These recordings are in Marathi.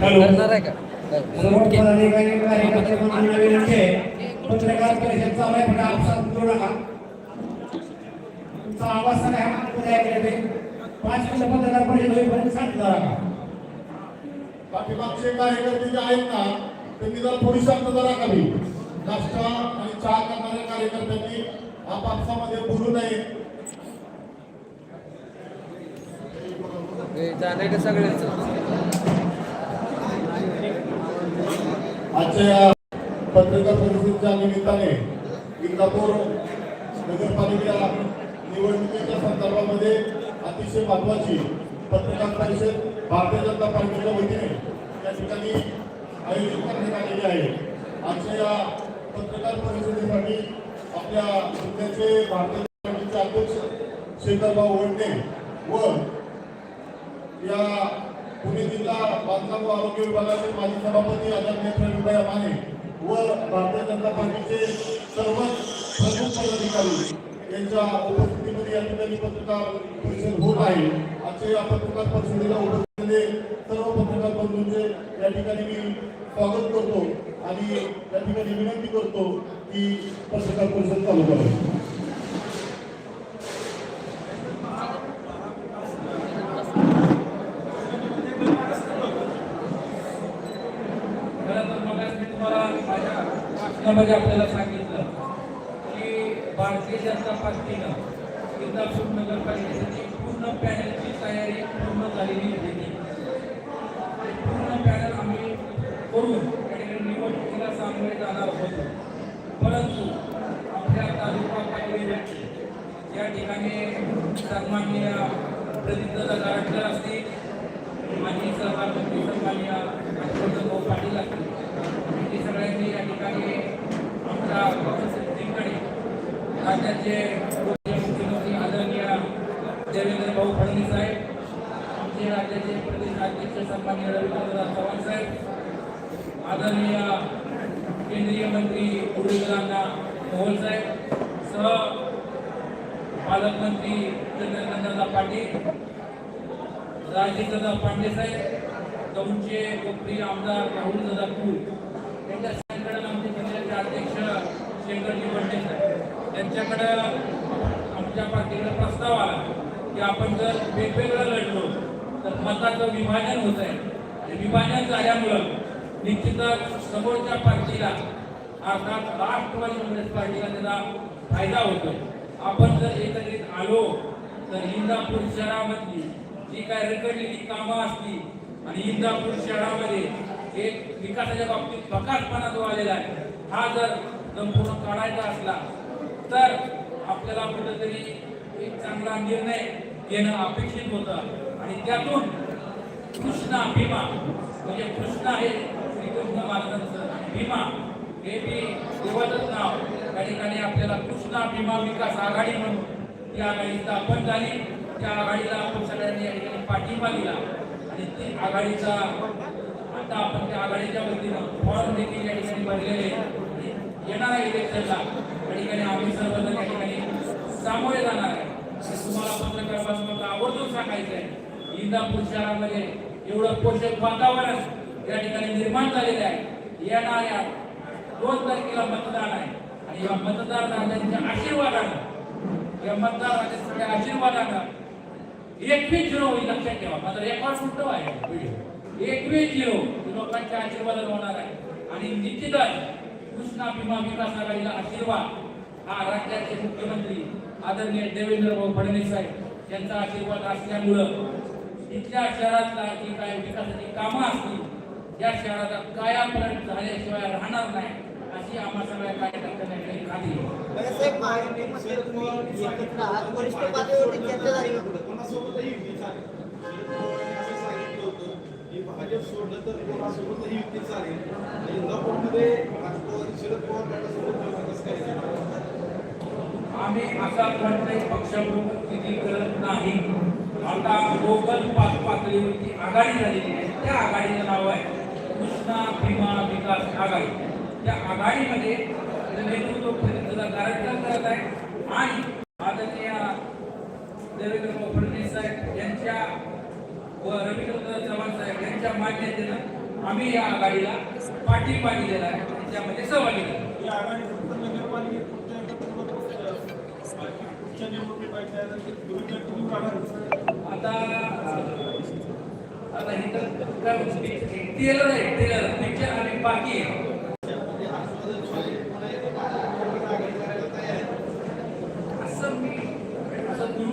करणार आहे का पत्रकार परिषद चालू आहे पण आपसात नका तुमचा आवाज सगळ्या ऐकले पाच मिनिटं पत्रकार परिषद होईपर्यंत सांगितलं नका पाठीमागचे कार्यकर्ते जे आहेत ना त्यांनी जर थोडी शांतता राखावी. नाश्ता आणि चहा करणाऱ्या कार्यकर्त्यांनी आपापसामध्ये बोलू नये. आजच्या या पत्रकार परिषदेच्या निमित्ताने इंदापूर नगरपालिका निवडणुकीच्या संदर्भामध्ये अतिशय महत्वाची पत्रकार परिषद भारतीय जनता पार्टीच्या वतीने या ठिकाणी आयोजित करण्यात आलेली आहे. आजच्या या पत्रकार परिषदेसाठी आपल्या जिल्ह्याचे भारतीय जनता पार्टीचे अध्यक्ष शेखरभाऊ वडणे व या पुणे जिल्हा बांधकाम व आरोग्य विभागाचे माजी सभापती आदरणीय प्रवीणभाई माने व भारतीय जनता पार्टीचे सर्वच प्रमुख पदाधिकारी यांच्या उपस्थितीमध्ये या ठिकाणी पत्रकार परिषद होत आहे. आजच्या या पत्रकार परिषदेला उपस्थित सर्व पत्रकार बंधूंचे या ठिकाणी मी स्वागत करतो आणि या ठिकाणी विनंती करतो की पत्रकार परिषद चालू करावी. खरं तर आपल्याला सांगितलं की भारतीय जनता पार्टीनं इंदापूर नगरपालिकेची पूर्ण पॅनलची तयारी पूर्ण झालेली आहे ते पूर्ण पॅनल आम्ही करून त्या ठिकाणी निवडणुकीला सामोरे जाणार होतो परंतु आपल्या तालुका पातळीवर या सन्मान्य सन्माननीय प्रदीपदादा गारटकर असतील माजी सहकार मंत्री सन्माननीय भाऊ पाटील असतील हे सगळ्यांनी या ठिकाणी आमच्या पक्षश्रेष्ठींकडे राज्याचे मुख्यमंत्री आदरणीय देवेंद्र भाऊ फडणवीस साहेब आमचे राज्याचे प्रदेश अध्यक्ष सन्मान्य रवींद्रनाथ चव्हाण साहेब आदरणीय केंद्रीय मंत्री उडीदांना मोहन साहेब सह पालकमंत्री चंद्रकांतदादा पाटील राजेंद्रदा पांडे साहेब दौंडचे लोकप्रिय आमदार राहुल दादा कुल यांच्या सगळ्यांकडे आमचे जिल्ह्याचे अध्यक्ष शेखरजी बंडे साहेब. त्यांच्याकडं आमच्या पार्टीकडे प्रस्ताव आला की आपण जर वेगवेगळं लढलो तर मताचं विभाजन होत आहे. विभाजन झाल्यामुळं निश्चितच समोरच्या पार्टीला अर्थात राष्ट्रवादी काँग्रेस पार्टीला त्याचा फायदा होतो आपण जर एकत्रित आलो तर इंदापूर शहरामधली जी काय रखडलेली कामं असली आणि इंदापूर शहरामध्ये एक विकासाच्या बाबतीत भकासपणा जो आलेला आहे हा जर संपूर्ण काढायचा असला तर आपल्याला कुठंतरी एक चांगला निर्णय घेणं अपेक्षित होतं. आणि त्यातून कृष्णा भीमा म्हणजे कृष्ण हे श्रीकृष्ण महाराजांचं भीमा हे मी देवाचंच नाव. त्या ठिकाणी आपल्याला कृष्णा भीमा विकास आघाडी म्हणून ती आघाडी स्थापन झाली. त्या आघाडीला आपण सगळ्यांनी या ठिकाणी पाठिंबा दिला. आणि ती आघाडीचा आता आपण त्या आघाडीच्या वतीनं फॉर्म देखील या ठिकाणी भरलेले येणाऱ्या इलेक्शनला. त्या ठिकाणी आम्ही सर्वजण या ठिकाणी सामोरे जाणार आहे. तुम्हाला पत्रकार बांधवांना आवर्जून सांगायचं आहे इंदापूर शहरामध्ये एवढं पोषक वातावरण या ठिकाणी निर्माण झालेलं आहे. येणाऱ्या दोन तारखेला मतदान आहे. आणि या मतदार राजांच्या आशीर्वादानं या मतदार राजांच्या आशीर्वादानं एकवीस झिरो होईल लक्षात ठेवा. माझा रेकॉर्ड कुठं आहे. एकवीस झिरो लोकांच्या आशीर्वादानं होणार आहे. आणि निश्चितच कृष्णा भीमा विकास आघाडीला आशीर्वाद. हा राज्याचे मुख्यमंत्री आदरणीय देवेंद्र भाऊ फडणवीस साहेब यांचा आशीर्वाद असल्यामुळं इथल्या शहरातला जी काय विकासाची कामं असतील या शहराचा कायापर्यंत झाल्याशिवाय राहणार नाही. अशी आम्हा सगळ्या कार्यकर्त्यांना या ठिकाणी खात्री आहे बाळासाहेब महायुतीमध्ये तुम्ही एकत्र आहात. वरिष्ठ पातळीवरती चर्चा झाली का कुठं कोणासोबतही युती चालेल असं सांगितलं होतं की भाजप सोडलं तर कोणासोबतही युती चालेल इंदापूरमध्ये राष्ट्रवादी शरद पवार गटासोबत कसं काय? आम्ही असा कोणताही पक्षप्रमुख निधी करत नाही. आता लोकल पाच पातळीवरती आघाडी झालेली आहे. त्या आघाडीचं नाव आहे कृष्णा भीमा विकास आघाडी. त्या आघाडीमध्ये नेतृत्व गारटकर करत आहे. आणि आदरणीय देवेंद्र फडणवीस साहेब यांच्या व रवींद्र चव्हाण साहेब यांच्या मान्यतेनं आम्ही या आघाडीला पाठिंबा दिलेला आहे. आणि त्यामध्ये सहभागी आता आता हे तर आहे टेलर पिक्चर आणि बाकी आहे असं मी असं गुरु इच्छित म्हणजे मी मला सांगता येत नाही.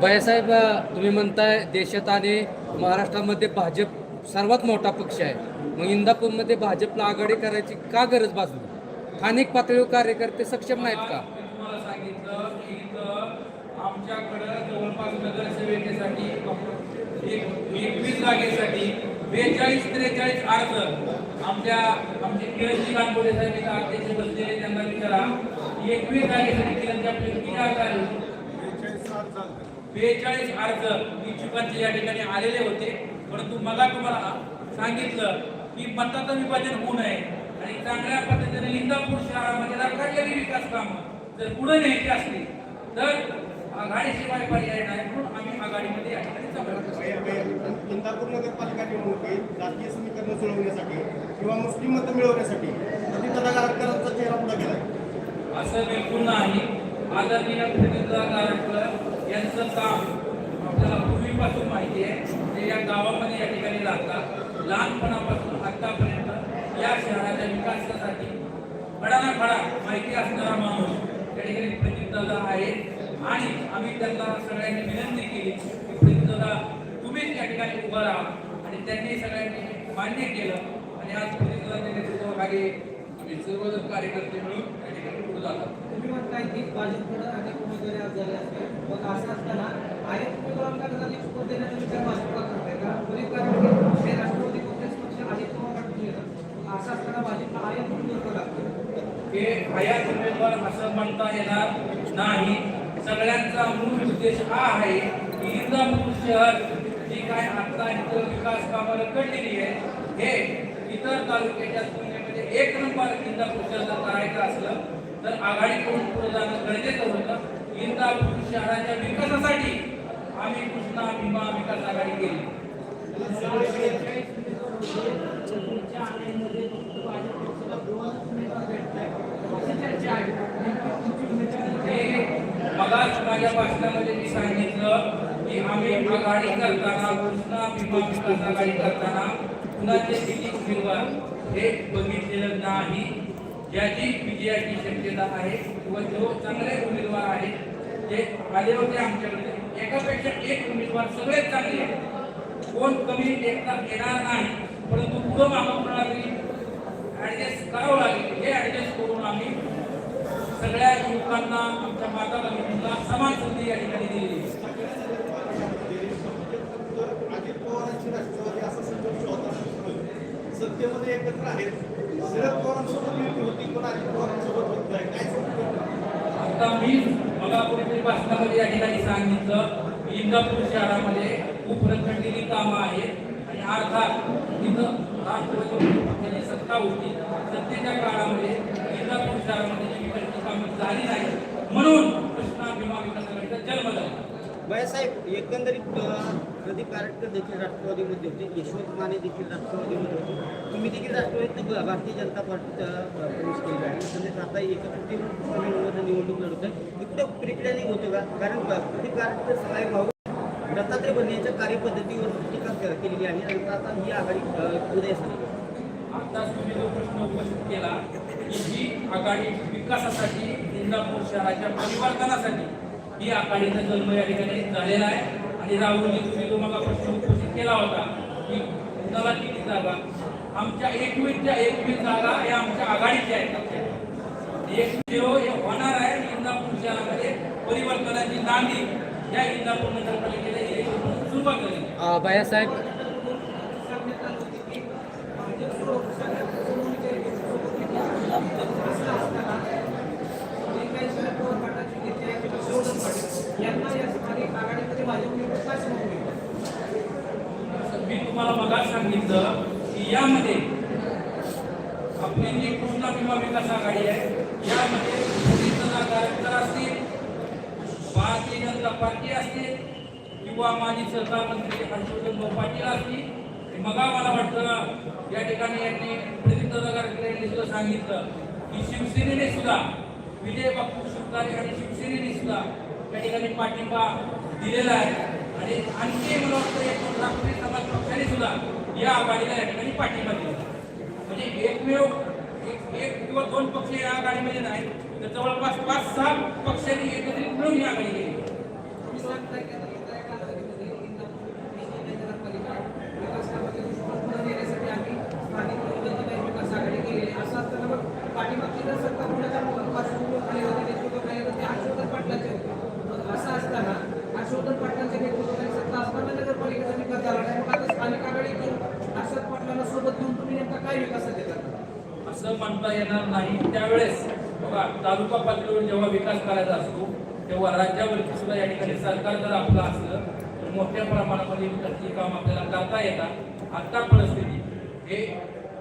बाळासाहेब तुम्ही म्हणताय देशात आणि महाराष्ट्रामध्ये भाजप सर्वात मोठा पक्ष आहे. मग इंदापूरमध्ये भाजपला आघाडी करायची का गरज भासली स्थानिक पातळीवर कार्यकर्ते सक्षम नाहीत का? मी आमच्याकडं जवळपास नगरसेविकेसाठी एकवीस जागेसाठी बेचाळीस त्रेचाळीस अर्ज आमच्या आमचे किरणजी गांगोडे साहेब इथं अध्यक्ष बसलेले त्यांना एकवीस जागेसाठी किरणजी आपले किती अर्ज आले बेचाळीस अर्ज इच्छुकांचे या ठिकाणी आलेले होते. परंतु मला तुम्हाला सांगितलं की मताचं विभाजन होऊ नये. आणि चांगल्या पद्धतीने इंदापूर शहरामध्ये रखडलेली विकास कामं जर पुढे न्यायची असली तर आघाडीशिवाय पर्याय नाही म्हणून आम्ही आघाडीमध्ये या ठिकाणी चालू म्हणजे म्हणजे इंदापूर नगरपालिका निवडणुकीत राजकीय समीकरण सोडवण्यासाठी किंवा मुस्लिम मतं मिळवण्यासाठी गेला पूर्ण आहे. आदरणीय प्रतिनिधी गारटकर यांचं काम आपल्याला पूर्वीपासून माहिती आहे. ते या गावामध्ये या ठिकाणी राहतात लहानपणापासून आत्तापर्यंत या शहराच्या विकासासाठी खडाना खडा माहिती असणारा माणूस या ठिकाणी प्रतिनिधी आहे. आणि आम्ही त्यांना सगळ्यांनी विनंती केली की प्रतिनिधा तुम्हीच या ठिकाणी उभं राहा. आणि त्यांनी सगळ्यांनी मान्य केलं. आणि आज प्रतिनिधी नेतृत्वाखाली आम्ही सर्वजण कार्यकर्ते मिळून या ठिकाणी पुढे जातात. तुम्ही म्हणताय की भाजपकडे अनेक उमेदवारी आज झाले असते मग असं असताना अनेक उमेदवारांना शपथ देण्याचा विचार भाजपला करताय का? बरीच कारण की हे राष्ट्रवादी काँग्रेस पक्ष अजित पवार गटातून येतात असं असताना भाजपला आयात उमेदवार लागतो हे आयात उमेदवार असं म्हणता येणार नाही. सगळ्यांचा मूळ उद्देश हा आहे की इंदापूर शहर जी काय आता इथं विकास कामं रखडलेली आहे हे इतर तालुक्याच्या तुलनेमध्ये एक नंबर इंदापूर शहर करायचं असलं तर आघाडी करून पुढे जाणं गरजेचं होतं. इंदापूर शहराच्या विकासासाठी आम्ही कृष्णा भीमा विकास आघाडी केली. हे माझ्या भाषणामध्ये मी सांगितलं की आम्ही आघाडी करताना कृष्णा भीमा विकास आघाडी करताना कुणाचे किती उमेदवार हे बघितलेलं नाही. ज्याची विजयाची शक्यता आहे किंवा जो चांगले उमेदवार आहेत जे आले होते आमच्याकडे एकापेक्षा एक उमेदवार सगळेच चांगले आहेत. कोण कमी एकता येणार नाही परंतु पुढं मागं प्रणाली ऍडजस्ट करावं लागेल हे ऍडजस्ट करून आम्ही सगळ्या युवकांना आमच्या माता भगिनींना समान संधी या ठिकाणी दिली आहे. अजित पवारांची राष्ट्रवादी असा संघर्ष होता सत्तेमध्ये एकत्र आहेत. शरद पवारांसोबत युती होती पण अजित पवारांसोबत होत नाही. काय आता मी मला कुठेतरी भाषणामध्ये या ठिकाणी सांगितलं की इंदापूर शहरामध्ये खूप रखडलेली कामं आहेत. आणि अर्थात तिथं राष्ट्रवादी सत्ता होती. सत्तेच्या काळामध्ये इंदापूर शहरामध्ये जी कामं झाली नाही म्हणून कृष्णा भीमा विकास आघाडीचा जन्म झाला एकंदरीत प्रदीप कारटकर देखील राष्ट्रवादीमध्ये होते. यशवंत माने देखील राष्ट्रवादीमध्ये होते. तुम्ही देखील राष्ट्रवादीत भारतीय जनता पार्टीत प्रवेश केला आहे तसेच आता एकत्रित निवडणूक निवडणूक लढवत आहे इकडे प्रिकड्याने होतो का? कारण प्रदीप कारटकर सहाय्य भाऊ दत्तात्रय बनण्याच्या कार्यपद्धतीवर टीका केलेली आहे. आणि आता ही आघाडी अं, उदयास आली आता तुम्ही जो प्रश्न उपस्थित केला की ही आघाडी विकासासाठी इंदापूर शहराच्या परिवर्तनासाठी ही आघाडीचा जन्म या ठिकाणी झालेला आहे. आणि राहुलजी तुम्ही तो मला प्रश्न उपस्थित केला होता की कुणाला किती जागा? आमच्या एकवीसच्या एकवीस जागा या आमच्या आघाडीच्या आहेत. एक झिरो हे होणार आहे इंदापूर शहरामध्ये परिवर्तनाची नांदी या इंदापूर नगरपालिकेला सुरुवात झाली. बायासाहेब बाळासाहेब सांगण्यात आलं होतं की भाजप सोडून सगळ्या सोडून असं असताना जे काही शरद पवार गटाचे नेते आहेत किंवा शरद पाटील यांना या स्थानिक आघाडीमध्ये भाजप निवडून का समोर मी तुम्हाला मगाच सांगितलं की यामध्ये आपली जी कृष्णा भीमा विकास आघाडी आहे यामध्ये कार्यकर्ता असतील भारतीय जनता पार्टी असतील किंवा माजी सहकार मंत्री हर्षवर्धन भाऊ पाटील असतील मग मला वाटतं या ठिकाणी यांनी प्रदीपदादा कार्यकर्त्यांनी यांनी सुद्धा सांगितलं. की शिवसेनेने सुद्धा विजय बापू शिवकारे आणि शिवसेनेने सुद्धा या ठिकाणी पाठिंबा दिलेला आहे. आणि आणखी मला वाटतं एक राष्ट्रीय समाज पक्षाने सुद्धा या आघाडीला या ठिकाणी पाठिंबा दिला म्हणजे एकमेव एक एक किंवा दोन पक्ष या आघाडीमध्ये नाही तर जवळपास पाच सहा पक्षांनी एकत्रित मिळून ही आघाडी केली तुम्ही सांगताय की आता येत्या कालावधीमध्ये इंदापूर विश्वविद्यालय नगरपालिका विकास कामाचे पुढे नेण्यासाठी आम्ही स्थानिक जनता विकास आघाडी केलेली आहे. असं असताना मग पाठीमागची जर सत्ता कोणाच्या पार्श्वभूमीवर खाली होती नेतृत्वाखाली होती ते हर्षवर्धन पाटलांचे होते मग असं असताना हर्षवर्धन पाटलांच्या नेतृत्वाखाली सत्ता असताना नगरपालिकेचा विकास झाला नाही मग आता स्थानिक आघाडी घेऊन हर्षद पाटलांना सोबत घेऊन तुम्ही नेमका काय विकास देतात असं म्हणता येणार नाही. त्यावेळेस बघा तालुका पातळीवर जेव्हा विकास करायचा असतो तेव्हा राज्यावरती सुद्धा या ठिकाणी सरकार जर आपलं असलं तर मोठ्या प्रमाणामध्ये विकासची काम आपल्याला करता येतात. आता परिस्थिती हे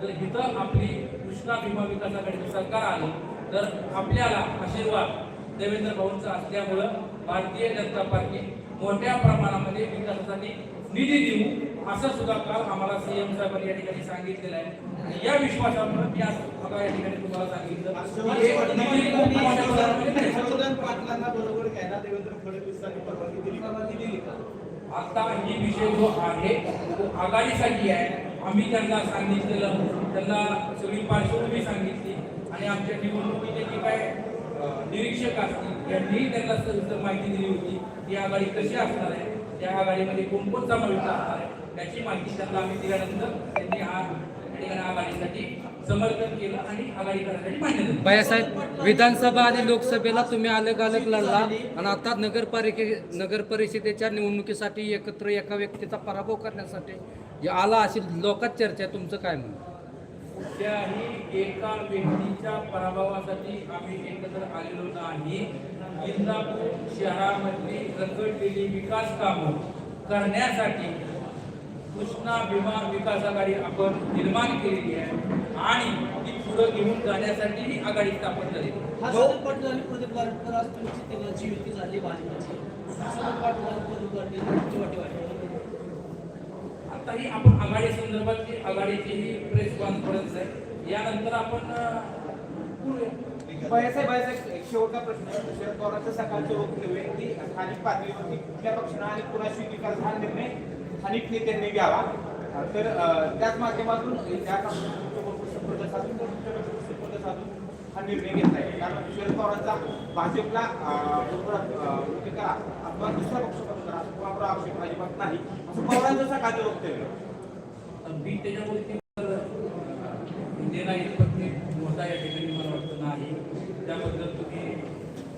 जर इथं आपली कृष्णा भीमा विकास आघाडीचं सरकार आलं तर आपल्याला आशीर्वाद देवेंद्र भाऊंचा असल्यामुळं भारतीय जनता पार्टी मोठ्या प्रमाणामध्ये विकासासाठी निधी देऊ असं सुद्धा काल आम्हाला सीएम साहेबांनी या ठिकाणी सांगितलेलं आहे. आणि या विश्वासामुळे मी आज बघा या ठिकाणी तुम्हाला सांगितलं. की का? आता ही विषय जो आहे तो आघाडीसाठी आहे. आम्ही त्यांना सांगितलेलं त्यांना सगळी पार्श्वभूमी सांगितली. आणि आमच्या निवडणुकीचे जे काय निरीक्षक असतील यांनीही त्यांना माहिती दिली होती. ही आघाडी कशी असणार आहे? त्या आघाडीमध्ये कोण कोण समाविष्ट असणार आहे. याची माहिती त्यांना आम्ही दिल्यानंतर त्यांनी हा ठिकाणी आघाडीसाठी समर्थन केलं आणि आघाडी करण्यासाठी मान्य दिली विधानसभा आणि लोकसभेला तुम्ही अलग अलग लढला आणि आता नगरपालिके नगर परिषदेच्या निवडणुकीसाठी एकत्र एका व्यक्तीचा पराभव करण्यासाठी आला अशी लोकात चर्चा आहे. तुमचं काय म्हणणं? कुठल्याही एका व्यक्तीच्या पराभवासाठी आम्ही एकत्र आलेलो नाही. इंदापूर शहरामधली रखडलेली विकास कामं करण्यासाठी कृष्णा भीमा विकास आघाडी आपण निर्माण केलेली आहे आणि ती पुढे घेऊन जाण्यासाठी ही आघाडी स्थापन झाली हर्षवर्धन पाटील ही आपण आघाडी संदर्भातली आघाडीची ही प्रेस कॉन्फरन्स आहे यानंतर आपण अं, बोलूया बाळासाहेब बाळासाहेब एक शेवटचा प्रश्न शरद पवारांचं सकाळचं वक्तव्य आहे की स्थानिक पातळीवरती कुठल्या पक्षानं आणि कुणाशी युती हा निर्णय? स्थानिक नेत्यांनी घ्यावा. तर त्याच माध्यमातून त्या पक्षांसोबत संपर्क साधून तर तुमच्याकडे संपर्क साधून हा निर्णय घेतला आहे कारण शरद पवारांचा भाजपला अं, बरोबर असं कोणावर आक्षेप अजिबात नाही असं पवारांचं सकाळचं वक्तव्य आहे. बी त्याच्यामुळे देणा इतपत मी मोठा या ठिकाणी मला वाटतं नाही त्याबद्दल तुम्ही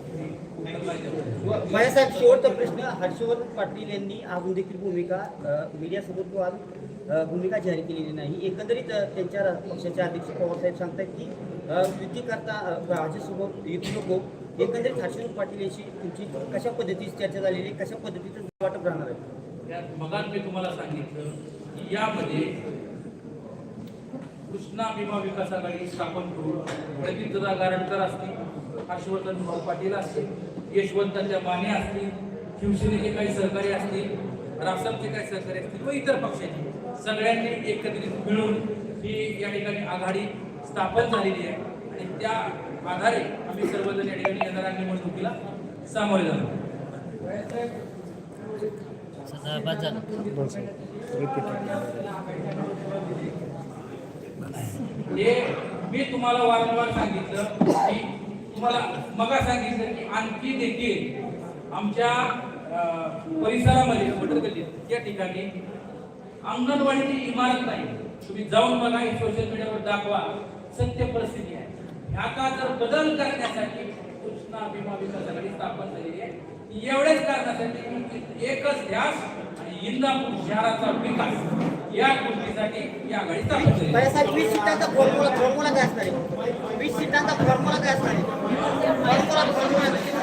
तुम्ही माझ्यासाहेब शेवटचा प्रश्न हर्षवर्धन पाटील यांनी अजून देखील भूमिका मीडियासमोर आज भूमिका जाहीर केलेली नाही. एकंदरीत त्यांच्या पक्षाचे अध्यक्ष पवारसाहेब सांगतात की युती करता भाजपसोबत युती नको. एकंदरीत हर्षवर्धन पाटील यांची तुमची कशा पद्धतीची चर्चा झालेली आहे? कशा पद्धतीचं वाटप राहणार आहे? मगात मी तुम्हाला सांगितलं की यामध्ये कृष्णा विमा विकास आघाडी स्थापन करून प्रदीपदा गारटकर असतील हर्षवर्धन भाऊ पाटील असतील यशवंताच्या माने असतील शिवसेनेचे काही सहकारी असतील रासमचे काही सहकारी असतील व इतर पक्षाचे. सगळ्यांनी एकत्रित मिळून ही या ठिकाणी आघाडी स्थापन झालेली आहे. आणि त्या आधारे आम्ही सर्वजण या ठिकाणी येणाऱ्या निवडणुकीला सामोरे जातो हे मी तुम्हाला वारंवार सांगितलं की तुम्हाला मगा सांगितलं की आणखी देखील आमच्या परिसरामध्ये वडरगल्लीत या ठिकाणी अंगणवाडीची इमारत नाही. तुम्ही जाऊन बघा हे सोशल मीडियावर दाखवा. सत्य परिस्थिती आहे. ह्याचा जर बदल करण्यासाठी कृष्णा भीमा विकास आघाडी स्थापन झालेली आहे एवढ्याच कारणासाठी एकच ध्यास आणि इंदापूर शहराचा विकास. या गोष्टीसाठी या आघाडी वीस सीटांचा फॉर्म्युला फॉर्म्युला काय असणार आहे? वीस सीटांचा फॉर्म्युला काय असणार आहे? Formula formula